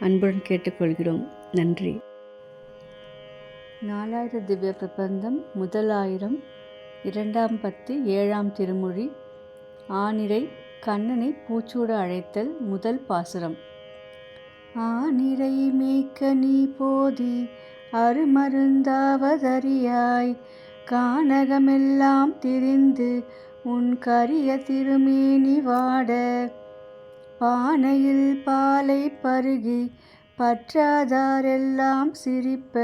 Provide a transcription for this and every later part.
அன்புடன் கேட்டுக்கொள்கிறோம். நன்றி. நாலாயிர திவ்ய பிரபந்தம் முதலாயிரம் இரண்டாம் பத்து ஏழாம் திருமொழி ஆனிரை கண்ணனை பூச்சூட அழைத்தல் முதல் பாசுரம். ஆனிரை மேய்க்க நீ போதி அருமருந்தாவதறியாய். கானகமெல்லாம் திரிந்து உன் கரிய திருமேனி வாட. பானையில் பாலை பருகி பற்றாதாரெல்லாம் சிரிப்ப.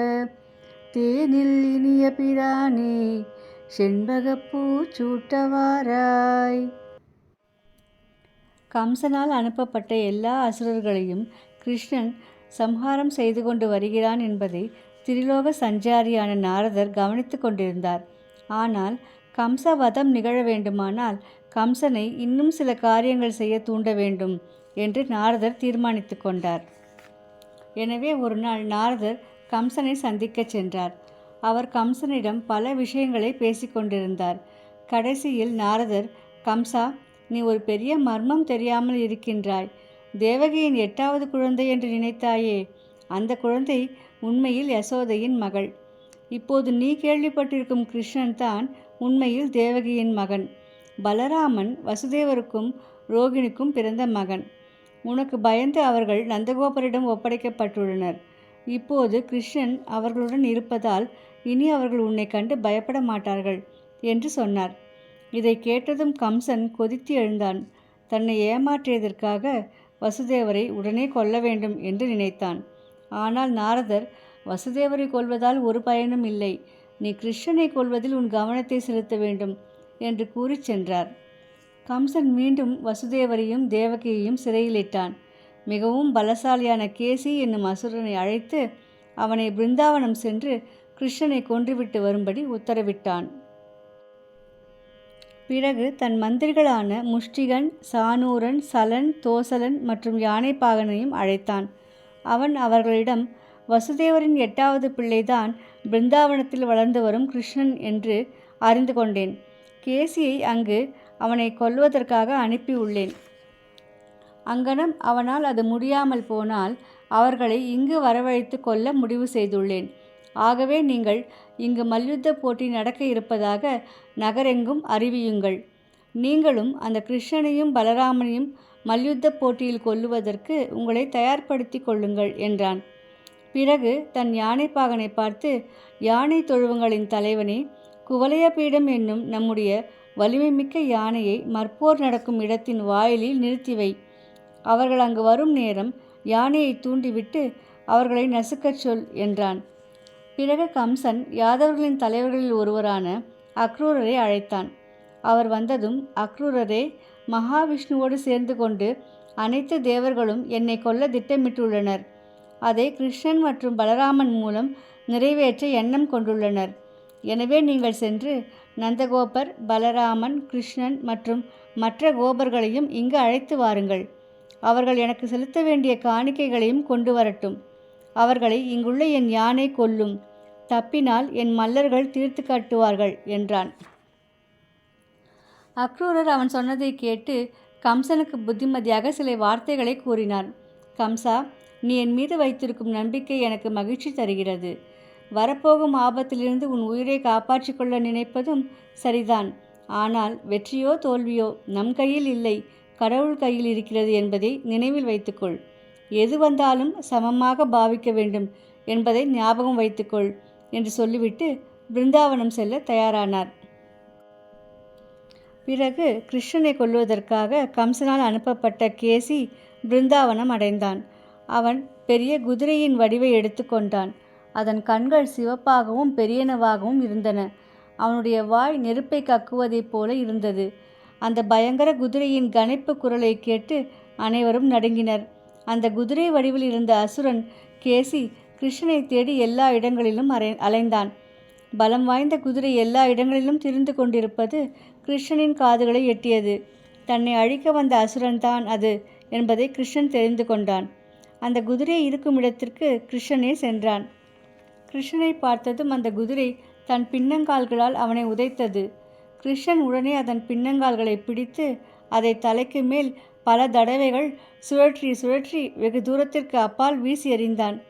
தேனில் இனிய பிரானே செண்பகப்பூ சூட்டவாராய். கம்சனால் அனுப்பப்பட்ட எல்லா அசுரர்களையும் கிருஷ்ணன் சம்ஹாரம் செய்து கொண்டு வருகிறான் என்பதை திரிலோக சஞ்சாரியான நாரதர் கவனித்து கொண்டிருந்தார். ஆனால் கம்சவதம் நிகழ வேண்டுமானால் கம்சனை இன்னும் சில காரியங்கள் செய்ய தூண்ட வேண்டும் என்று நாரதர் தீர்மானித்து கொண்டார். எனவே ஒரு நாள் நாரதர் கம்சனை சந்திக்கச் சென்றார். அவர் கம்சனிடம் பல விஷயங்களை பேசிக்கொண்டிருந்தார் கடைசியில் நாரதர் கம்சா நீ ஒரு பெரிய மர்மம் தெரியாமல் இருக்கின்றாய். தேவகியின் எட்டாவது குழந்தை என்று நினைத்தாயே. அந்த குழந்தை உண்மையில் யசோதையின் மகள். இப்போது நீ கேள்விப்பட்டிருக்கும் கிருஷ்ணன் தான் உண்மையில் தேவகியின் மகன். பலராமன் வசுதேவருக்கும் ரோகிணிக்கும் பிறந்த மகன். உனக்கு பயந்து அவர்கள் நந்தகோபரிடம் ஒப்படைக்கப்பட்டுள்ளனர். இப்போது கிருஷ்ணன் அவர்களுடன் இருப்பதால் இனி அவர்கள் உன்னை கண்டு பயப்பட மாட்டார்கள் என்று சொன்னார். இதை கேட்டதும் கம்சன் கொதித்து எழுந்தான். தன்னை ஏமாற்றியதற்காக வசுதேவரை உடனே கொல்ல வேண்டும் என்று நினைத்தான். ஆனால் நாரதர் வசுதேவரை கொல்வதால் ஒரு பயனும் இல்லை. நீ கிருஷ்ணனை கொல்வதில் உன் கவனத்தை செலுத்த வேண்டும். என்று கூறி சென்றார். கம்சன் மீண்டும் வசுதேவரையும் தேவகியையும் சிறையிலிட்டான். மிகவும் பலசாலியான கேசி என்னும் அசுரனை அழைத்து அவனை பிருந்தாவனம் சென்று கிருஷ்ணனை கொன்றுவிட்டு வரும்படி உத்தரவிட்டான். பிறகு தன் மந்திரிகளான முஷ்டிகன் சானூரன் சலன் தோசலன் மற்றும் யானைப்பாகனையும் அழைத்தான். அவன் அவர்களிடம் வசுதேவரின் எட்டாவது பிள்ளைதான் பிருந்தாவனத்தில் வளர்ந்து வரும் கிருஷ்ணன் என்று அறிந்து கொண்டேன். கேசியை அங்கு அவனை கொல்வதற்காக அனுப்பியுள்ளேன். அங்கனம் அவனால் அது முடியாமல் போனால் அவர்களை இங்கு வரவழைத்து கொள்ள முடிவு செய்துள்ளேன். ஆகவே நீங்கள் இங்கு மல்யுத்த போட்டி நடக்க இருப்பதாக நகரெங்கும் அறிவியுங்கள். நீங்களும் அந்த கிருஷ்ணனையும் பலராமனையும் மல்யுத்த போட்டியில் கொல்லுவதற்கு உங்களை தயார்படுத்தி கொள்ளுங்கள் என்றான். பிறகு தன் யானைப்பாகனை பார்த்து யானை தொழுவங்களின் தலைவனே குவலயபீடம் என்னும் நம்முடைய வலிமைமிக்க யானையை மற்போர் நடக்கும் இடத்தின் வாயிலில் நிறுத்தி வை. அவர்கள் அங்கு வரும் நேரம் யானையை தூண்டிவிட்டு அவர்களை நசுக்கச் சொல் என்றான். பிறகு கம்சன் யாதவர்களின் தலைவர்களில் ஒருவரான அக்ரூரரை அழைத்தான். அவர் வந்ததும் அக்ரூரரே மகாவிஷ்ணுவோடு சேர்ந்து கொண்டு அனைத்து தேவர்களும் என்னை கொல்ல திட்டமிட்டுள்ளனர். அதை கிருஷ்ணன் மற்றும் பலராமன் மூலம் நிறைவேற்ற எண்ணம் கொண்டுள்ளனர். எனவே நீங்கள் சென்று நந்தகோபர் பலராமன் கிருஷ்ணன் மற்றும் மற்ற கோபர்களையும் இங்கு அழைத்து வாருங்கள். அவர்கள் எனக்கு செலுத்த வேண்டிய காணிக்கைகளையும் கொண்டு வரட்டும். அவர்களை இங்குள்ள என் யானை கொல்லும். தப்பினால் என் மல்லர்கள் தீர்த்து காட்டுவார்கள் என்றான். அக்ரூரர் அவன் சொன்னதை கேட்டு கம்சனுக்கு புத்திமதியாக சில வார்த்தைகளை கூறினார். கம்சா நீ என் மீது வைத்திருக்கும் நம்பிக்கை எனக்கு மகிழ்ச்சி தருகிறது. வரப்போகும் ஆபத்திலிருந்து உன் உயிரை காப்பாற்றிக் கொள்ள நினைப்பதும் சரிதான். ஆனால் வெற்றியோ தோல்வியோ நம் கையில் இல்லை கடவுள் கையில் இருக்கிறது என்பதை நினைவில் வைத்துக்கொள். எது வந்தாலும் சமமாக பாவிக்க வேண்டும் என்பதை ஞாபகம் வைத்துக்கொள் என்று சொல்லிவிட்டு பிருந்தாவனம் செல்ல தயாரானார். பிறகு கிருஷ்ணனை கொல்வதற்காக கம்சனால் அனுப்பப்பட்ட கேசி பிருந்தாவனம் அடைந்தான். அவன் பெரிய குதிரையின் வடிவை எடுத்துக்கொண்டான் அதன் கண்கள் சிவப்பாகவும் பெரியனவாகவும் இருந்தன. அவனுடைய வாய் நெருப்பை கக்குவதைப் போல இருந்தது. அந்த பயங்கர குதிரையின் கனைப்பு குரலை கேட்டு அனைவரும் நடுங்கினர். அந்த குதிரை வடிவில் இருந்த அசுரன் கேசி கிருஷ்ணனை தேடி எல்லா இடங்களிலும் அரை அலைந்தான். பலம் வாய்ந்த குதிரை எல்லா இடங்களிலும் திரிந்து கொண்டிருப்பது கிருஷ்ணனின் காதுகளை எட்டியது. தன்னை அழிக்க வந்த அசுரன்தான் அது என்பதை கிருஷ்ணன் தெரிந்து கொண்டான். அந்த குதிரை இருக்கும் இடத்திற்கு கிருஷ்ணனே சென்றான். கிருஷ்ணனை பார்த்ததும் அந்த குதிரை தன் பின்னங்கால்களால் அவனை உதைத்தது. கிருஷ்ணன் உடனே அதன் பின்னங்கால்களை பிடித்து அதை தலைக்கு மேல் பல தடவைகள் சுழற்றி சுழற்றி வெகு தூரத்திற்கு அப்பால் வீசி எறிந்தான்.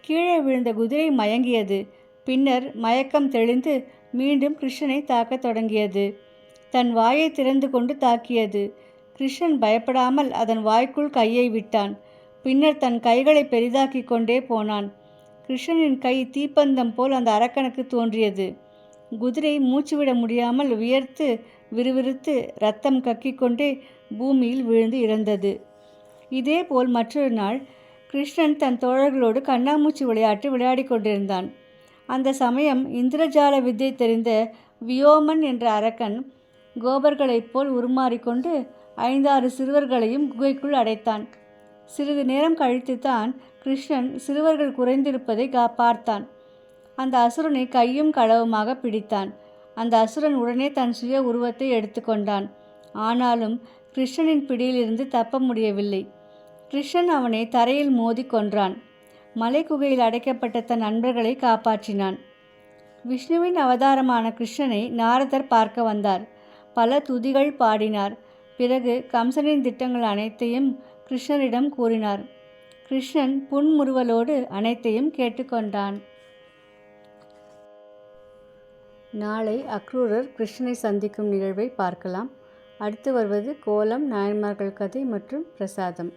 கீழே விழுந்த குதிரை மயங்கியது. பின்னர் மயக்கம் தெளிந்து மீண்டும் கிருஷ்ணனை தாக்கத் தொடங்கியது. தன் வாயை திறந்து கொண்டு தாக்கியது. கிருஷ்ணன் பயப்படாமல் அதன் வாய்க்குள் கையை விட்டான். பின்னர் தன் கைகளை பெரிதாக்கி கொண்டே போனான். கிருஷ்ணனின் கை தீப்பந்தம் போல் அந்த அரக்கனுக்கு தோன்றியது. குதிரை மூச்சுவிட முடியாமல் உயர்த்து விறுவிறுத்து ரத்தம் கக்கிக்கொண்டே பூமியில் விழுந்து இறந்தது. இதேபோல் மற்றொரு நாள் கிருஷ்ணன் தன் தோழர்களோடு கண்ணாமூச்சி விளையாட்டு விளையாடிக் கொண்டிருந்தான். அந்த சமயம் இந்திரஜால வித்தை தெரிந்த வியோமன் என்ற அரக்கன் கோபர்களைப் போல் உருமாறிக்கொண்டு ஐந்தாறு சிறுவர்களையும் குகைக்குள் அடைத்தான். சிறிது நேரம் கழித்துத்தான் கிருஷ்ணன் சிறுவர்கள் குறைந்திருப்பதை கா பார்த்தான். அந்த அசுரனை கையும் களவுமாக பிடித்தான். அந்த அசுரன் உடனே தன் சுய உருவத்தை எடுத்துக்கொண்டான் ஆனாலும் கிருஷ்ணனின் பிடியிலிருந்து தப்ப முடியவில்லை. கிருஷ்ணன் அவனை தரையில் மோதி கொன்றான். மலைக்குகையில் அடைக்கப்பட்ட தன் நண்பர்களை காப்பாற்றினான். விஷ்ணுவின் அவதாரமான கிருஷ்ணனை நாரதர் பார்க்க வந்தார். பல துதிகள் பாடினார். பிறகு கம்சனின் திட்டங்கள் அனைத்தையும் கிருஷ்ணரிடம் கூறினார். கிருஷ்ணன் புன்முறுவலோடு அனைத்தையும் கேட்டுக்கொண்டான். நாளை அக்ரூரர் கிருஷ்ணனை சந்திக்கும் நிகழ்வை பார்க்கலாம். அடுத்து வருவது கோலம் நாயன்மார்கள் கதை மற்றும் பிரசாதம்.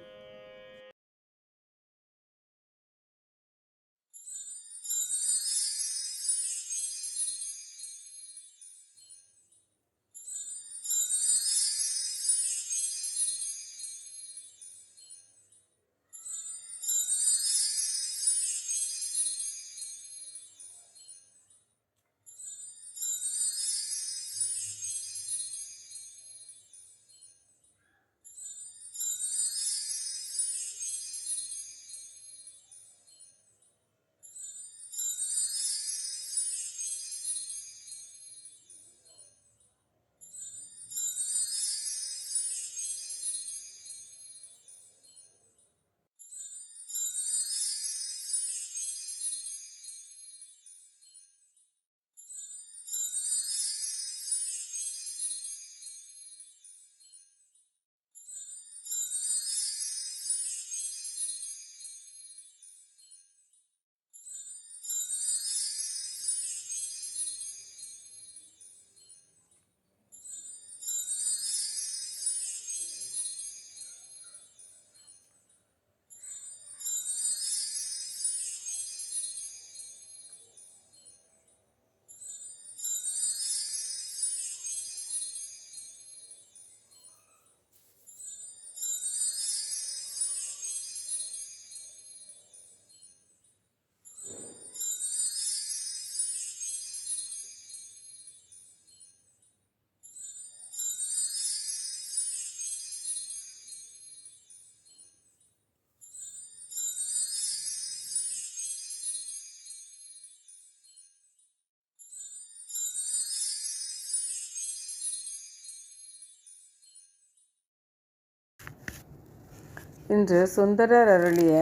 இன்று சுந்தரர் அருளிய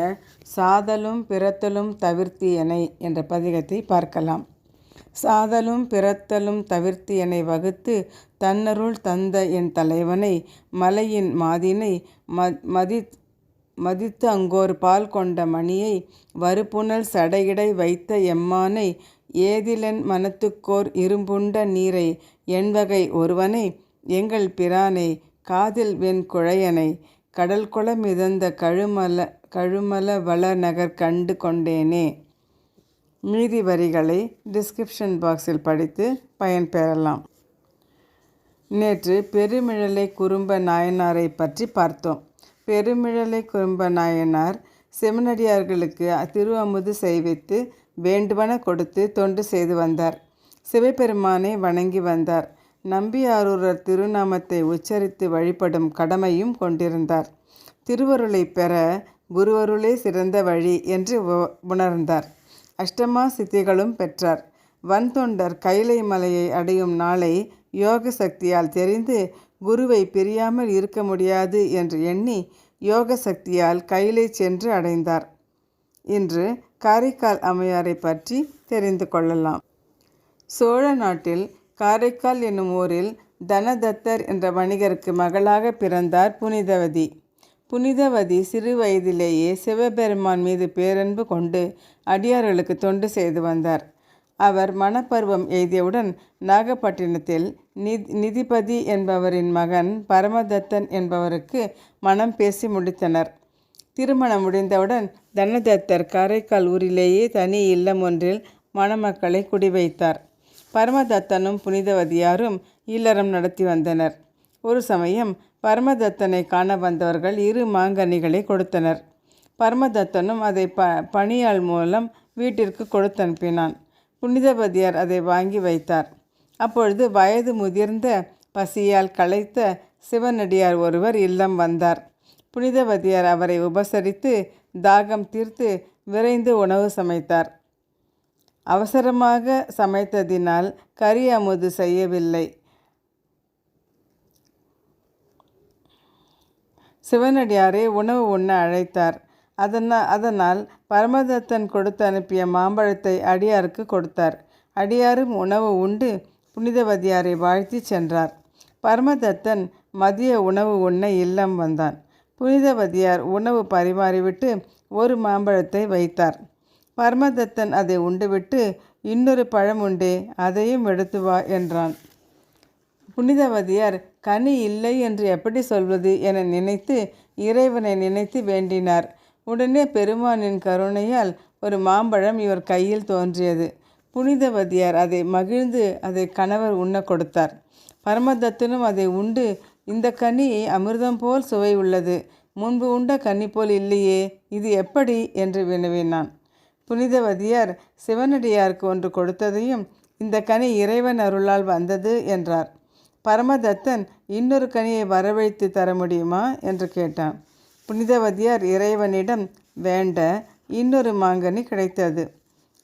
சாதலும் பிறத்தலும் தவிர்த்தியனை என்ற பதிகத்தை பார்க்கலாம். சாதலும் பிறத்தலும் தவிர்த்தியனை வகுத்து தன்னருள் தந்த என் தலைவனை மலையின் மாதினை மதி மதித்து அங்கோர் பால் கொண்ட மணியை வறுப்புணல் சடையிடை வைத்த எம்மானை ஏதிலென் மனத்துக்கோர் இரும்புண்ட நீரை எண்வகை ஒருவனை எங்கள் பிரானை காதில் வெண் குழையனை கடல் குளம் மிதந்த கழுமல கழுமல வள நகர் கண்டு கொண்டேனே. மீதி வரிகளை டிஸ்கிரிப்ஷன் பாக்ஸில் படித்து பயன்பெறலாம் நேற்று பெருமிழலை குறும்ப நாயனாரை பற்றி பார்த்தோம். பெருமிழலை குறும்ப நாயனார் செமினடியார்களுக்கு திருவமுது செய்வித்து வேண்டுவன கொடுத்து தொண்டு செய்து வந்தார். சிவபெருமானை வணங்கி வந்தார். நம்பியாரூரர் திருநாமத்தை உச்சரித்து வழிபடும் கடமையும் கொண்டிருந்தார். திருவருளை பெற குருவருளே சிறந்த வழி என்று உணர்ந்தார். அஷ்டமா சித்திகளும் பெற்றார். வன்தொண்டர் கைலை மலையை அடையும் நாளை யோக சக்தியால் தெரிந்து குருவை பிரியாமல் இருக்க முடியாது என்று எண்ணி யோக சக்தியால் கைலை சென்று அடைந்தார். இன்று காரைக்கால் அம்மையாரை பற்றி தெரிந்து கொள்ளலாம். சோழ நாட்டில் காரைக்கால் என்னும் ஊரில் தனதத்தர் என்ற வணிகருக்கு மகளாக பிறந்தார் புனிதவதி. புனிதவதி சிறு வயதிலேயே சிவபெருமான் மீது பேரன்பு கொண்டு அடியார்களுக்கு தொண்டு செய்து வந்தார். அவர் மணப்பருவம் எய்தியவுடன் நாகப்பட்டினத்தில் நித் நிதிபதி என்பவரின் மகன் பரமதத்தன் என்பவருக்கு மனம் பேசி முடித்தனர். திருமணம் முடிந்தவுடன் தனதத்தர் காரைக்கால் ஊரிலேயே தனி இல்லம் ஒன்றில் மணமக்களை குடிவைத்தார். பரமதத்தனும் புனிதவதியாரும் இல்லறம் நடத்தி வந்தனர். ஒரு சமயம் பரமதத்தனை காண வந்தவர்கள் இரு மாங்கனிகளை கொடுத்தனர். பரமதத்தனும் அதை ப பணியாள் மூலம் வீட்டிற்கு கொடுத்து அனுப்பினான் புனிதபதியார் அதை வாங்கி வைத்தார். அப்பொழுது வயது முதிர்ந்த பசியால் களைத்த சிவனடியார் ஒருவர் இல்லம் வந்தார். புனிதவதியார் அவரை உபசரித்து தாகம் தீர்த்து விரைந்து உணவு சமைத்தார். அவசரமாக சமைத்ததினால் கறி அமுது செய்யவில்லை. சிவனடியாரை உணவு உண்ண அழைத்தார். அதனால் அதனால் பரமதத்தன் கொடுத்து அனுப்பிய மாம்பழத்தை அடியாருக்கு கொடுத்தார். அடியாரும் உணவு உண்டு புனிதவதியாரை வாழ்த்தி சென்றார். பரமதத்தன் மதிய உணவு உண்ண இல்லம் வந்தான். புனிதவதியார் உணவு பரிமாறிவிட்டு ஒரு மாம்பழத்தை வைத்தார். பரமதத்தன் அதை உண்டுவிட்டு இன்னொரு பழம் உண்டே அதையும் எடுத்து வா என்றான். புனிதவதியார் கனி இல்லை என்று எப்படி சொல்வது என நினைத்து இறைவனை நினைத்து வேண்டினார். உடனே பெருமானின் கருணையால் ஒரு மாம்பழம் இவர் கையில் தோன்றியது. புனிதவதியார் அதை மகிழ்ந்து அதை கணவர் உண்ண கொடுத்தார். பரமதத்தனும் அதை உண்டு இந்த கனி அமிர்தம் போல் சுவை உள்ளது. முன்பு உண்ட கனி போல் இல்லையே இது எப்படி என்று வினவினான். புனிதவதியார் சிவனடியாருக்கு ஒன்று கொடுத்ததையும் இந்த கனி இறைவன் அருளால் வந்தது என்றார். பரமதத்தன் இன்னொரு கனியை வரவழைத்து தர முடியுமா? என்று கேட்டான். புனிதவதியார் இறைவனிடம் வேண்ட இன்னொரு மாங்கனி கிடைத்தது.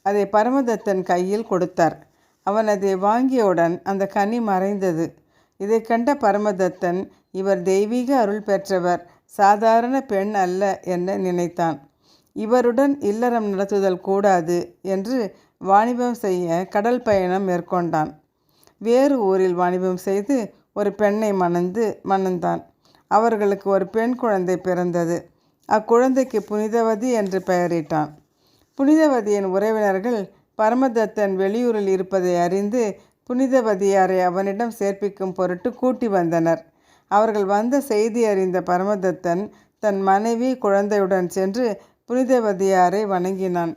அதை பரமதத்தன் கையில் கொடுத்தார். அவன் அதை வாங்கியவுடன் அந்த கனி மறைந்தது. இதை கண்ட பரமதத்தன் இவர் தெய்வீக அருள் பெற்றவர் சாதாரண பெண் அல்ல என நினைத்தான். இவருடன் இல்லறம் நடத்துதல் கூடாது என்று வாணிபம் செய்ய கடல் பயணம் மேற்கொண்டான். வேறு ஊரில் வாணிபம் செய்து ஒரு பெண்ணை மணந்து மணந்தான். அவர்களுக்கு ஒரு பெண் குழந்தை பிறந்தது. அக்குழந்தைக்கு புனிதவதி என்று பெயரிட்டான். புனிதவதியின் உறவினர்கள் பரமதத்தன் வெளியூரில் இருப்பதை அறிந்து புனிதவதியாரை அவனிடம் சேர்ப்பிக்கும் பொருட்டு கூட்டி வந்தனர். அவர்கள் வந்த செய்தி அறிந்த பரமதத்தன் தன் மனைவி குழந்தையுடன் சென்று புனிதவதியாரை வணங்கினான்.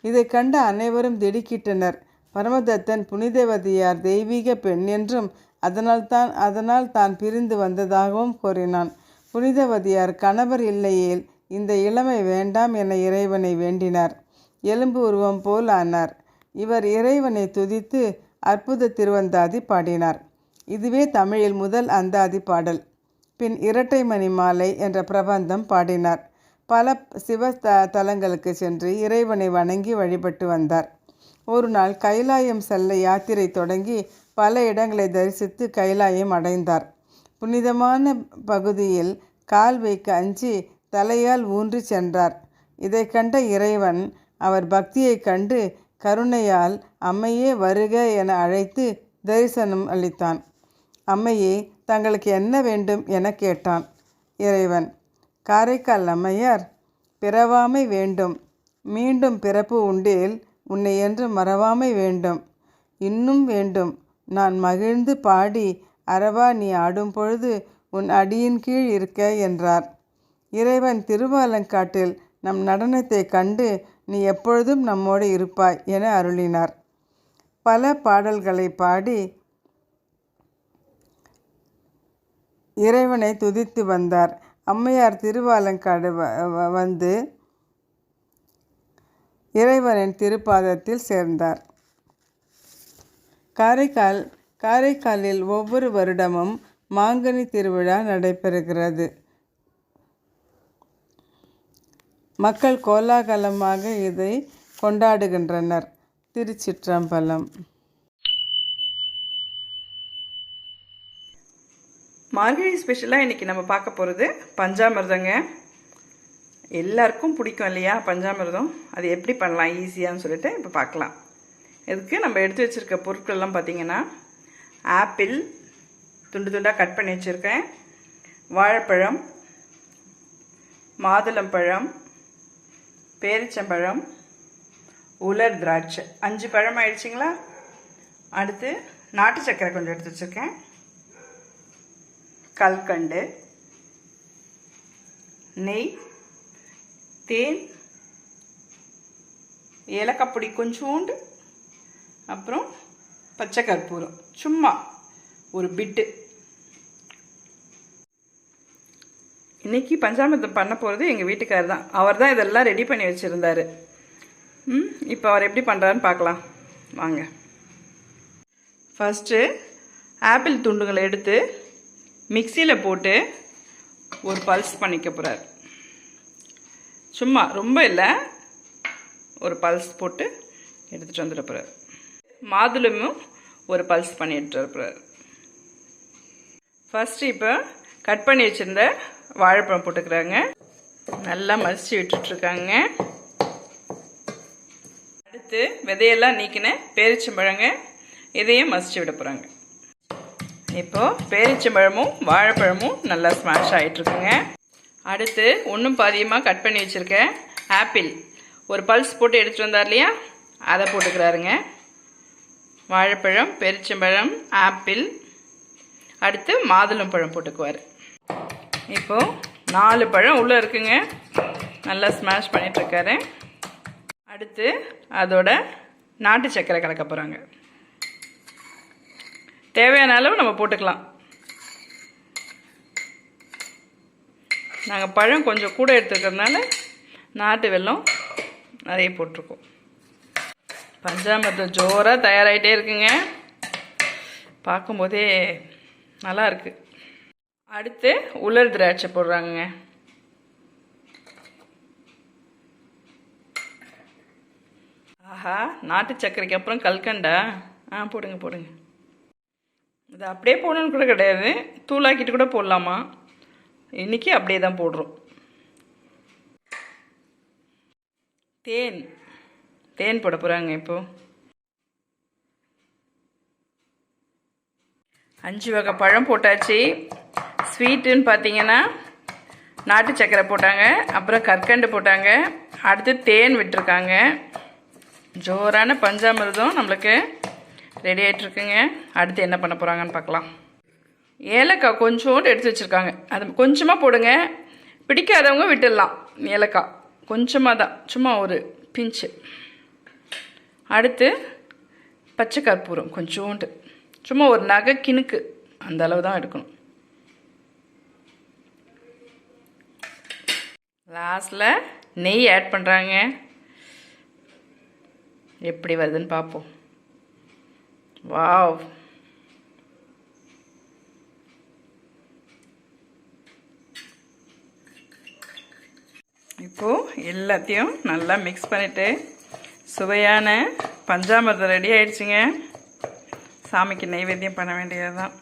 இதை கண்ட அனைவரும் திடுக்கிட்டனர். பரமதத்தன் புனிதவதியார் தெய்வீக பெண் என்றும் அதனால்தான் அதனால் தான் பிரிந்து வந்ததாகவும் கூறினான். புனிதவதியார் கணவர் இல்லையேல் இந்த இளமை வேண்டாம் என இறைவனை வேண்டினார். எலும்பு உருவம் போல் ஆனார். இவர் இறைவனை துதித்து அற்புத திருவந்தாதி பாடினார். இதுவே தமிழில் முதல் அந்தாதி பாடல். பின் இரட்டை மணி மாலை என்ற பிரபந்தம் பாடினார். பல சிவ த தலங்களுக்கு சென்று இறைவனை வணங்கி வழிபட்டு வந்தார். ஒரு நாள் கைலாயம் செல்ல யாத்திரை தொடங்கி பல இடங்களை தரிசித்து கைலாயம் அடைந்தார். புனிதமான பகுதியில் கால் வைக்க அஞ்சி தலையால் ஊன்றி சென்றார். இதை கண்ட இறைவன் அவர் பக்தியைக் கண்டு கருணையால் அம்மையே வருக என அழைத்து தரிசனம் அளித்தான். அம்மையே தங்களுக்கு என்ன வேண்டும் என கேட்டான். இறைவன் காரைக்கால் அம்மையார் பிறவாமை வேண்டும். மீண்டும் பிறப்பு உண்டேல் உன்னை என்று மறவாமை வேண்டும். இன்னும் வேண்டும். நான் மகிழ்ந்து பாடி அறவா நீ ஆடும் பொழுது உன் அடியின் கீழ் இருக்க என்றார். இறைவன் திருவாலங்காட்டில் நம் நடனத்தை கண்டு நீ எப்பொழுதும் நம்மோடு இருப்பாய் என அருளினார். பல பாடல்களை பாடி இறைவனை துதித்து வந்தார். அம்மையார் திருவாலங்காடு வ- வ- வந்து இறைவனின் திருப்பாதத்தில் சேர்ந்தார். காரைக்கால் காரைக்காலில் ஒவ்வொரு வருடமும் மாங்கனி திருவிழா நடைபெறுகிறது. மக்கள் கோலாகலமாக இதை கொண்டாடுகின்றனர். திருச்சிற்றம்பலம் மார்கழி ஸ்பெஷலாக இன்றைக்கி நம்ம பார்க்க போகிறது பஞ்சாமிர்தங்க. எல்லாருக்கும் பிடிக்கும் இல்லையா பஞ்சாமிர்தம்? அது எப்படி பண்ணலாம்? ஈஸியான்னு சொல்லிட்டு இப்போ பார்க்கலாம். இதுக்கு நம்ம எடுத்து வச்சுருக்க பொருட்கள்லாம் பார்த்திங்கன்னா ஆப்பிள் துண்டு துண்டாக கட் பண்ணி வச்சுருக்கேன். வாழைப்பழம் மாதுளம்பழம் பேரிச்சம்பழம் உலர் திராட்சை. அஞ்சு பழம் ஆயிடுச்சிங்களா? அடுத்து நாட்டு சர்க்கரை கொஞ்சம் எடுத்து வச்சுருக்கேன். கல்கண்டு நெய் தேன் ஏலக்காய் பொடி கொஞ்சோண்டு அப்புறம் பச்சை கற்பூரம். சும்மா ஒரு பிட்டு. இன்னைக்கு பஞ்சாமிர்தம் பண்ண போகிறது எங்கள் வீட்டுக்காரர் தான். அவர் தான் இதெல்லாம் ரெடி பண்ணி வச்சுருந்தாரு. ம் இப்போ அவர் எப்படி பண்ணுறாருன்னு பார்க்கலாம். வாங்க. ஃபஸ்ட்டு ஆப்பிள் துண்டுகளை எடுத்து மிக்சியில் போட்டு ஒரு பல்ஸ் பண்ணிக்க போகிறார் சும்மா ரொம்ப இல்லை. ஒரு பல்ஸ் போட்டு எடுத்துகிட்டு வந்துட போகிறார் மாதுளமும் ஒரு பல்ஸ் பண்ணி எடுத்துகிட்டு வர போகிறார் ஃபஸ்ட்டு இப்போ கட் பண்ணி வச்சுருந்த வாழைப்பழம் போட்டுக்கிறாங்க. நல்லா மசிச்சு விட்டுட்ருக்காங்க அடுத்து விதையெல்லாம் நீக்கின பேரிச்சம்பழங்க இதையும் மசிச்சு விட போகிறாங்க இப்போது பேரிச்சம்பழமும் வாழைப்பழமும் நல்லா ஸ்மாஷ் ஆகிட்டுருக்குங்க அடுத்து ஒன்றும் பாதியமாக கட் பண்ணி வச்சுருக்கேன் ஆப்பிள் ஒரு பல்ஸ் போட்டு எடுத்துகிட்டு வந்தார் இல்லையா? அதை போட்டுக்கிறாருங்க. வாழைப்பழம் பெரிச்சம்பழம் ஆப்பிள் அடுத்து மாதுளம் பழம் போட்டுக்குவார். இப்போது நாலு பழம் உள்ளே இருக்குங்க. நல்லா ஸ்மாஷ் பண்ணிகிட்ருக்காரு அடுத்து அதோட நாட்டு சக்கரை கலக்க போகிறாங்க தேவையான அளவு நம்ம போட்டுக்கலாம். நாங்கள் பழம் கொஞ்சம் கூட எடுத்துக்கிறதுனால நாட்டு வெல்லம் நிறைய போட்டிருக்கோம். பஞ்சாமிரதம் ஜோராக தயாராகிட்டே இருக்குங்க. பார்க்கும்போதே நல்லாருக்கு அடுத்து உலர் திராட்சை போடுறாங்கங்க. ஆஹா நாட்டு சர்க்கரைக்கு அப்புறம் கல்கண்டா? ஆ போடுங்க போடுங்க. இது அப்படியே போடணும்னு கூட கிடையாது. தூளாக்கிட்டு கூட போடலாமா? இன்றைக்கி அப்படியே தான் போடுறோம். தேன். தேன் போட போகிறாங்க இப்போது அஞ்சு வகை பழம் போட்டாச்சு. ஸ்வீட்டுன்னு பார்த்தீங்கன்னா நாட்டு சக்கரை போட்டாங்க. அப்புறம் கற்கண்டு போட்டாங்க. அடுத்து தேன் விட்டுருக்காங்க. ஜோரான பஞ்சாமிர்தம் நம்மளுக்கு ரெடி ஆகிட்டுருக்குங்க அடுத்து என்ன பண்ண போகிறாங்கன்னு பார்க்கலாம். ஏலக்காய் கொஞ்சோண்டு எடுத்து வச்சுருக்காங்க. அது கொஞ்சமாக போடுங்க. பிடிக்காதவங்க விட்டுடலாம். ஏலக்காய். கொஞ்சமாக தான். சும்மா ஒரு பிஞ்சு அடுத்து பச்சை கற்பூரம் கொஞ்சோண்டு. சும்மா ஒரு நகை கிணுக்கு. அந்த அளவு தான் எடுக்கணும். லாஸ்டில் நெய் ஆட் பண்ணுறாங்க எப்படி வருதுன்னு பார்ப்போம். வாவ் இப்போது எல்லாத்தையும் நல்லா மிக்ஸ் பண்ணிவிட்டு சுவையான பஞ்சாமிரதம் ரெடி ஆயிடுச்சுங்க. சாமிக்கு நைவேத்தியம் பண்ண வேண்டியது தான்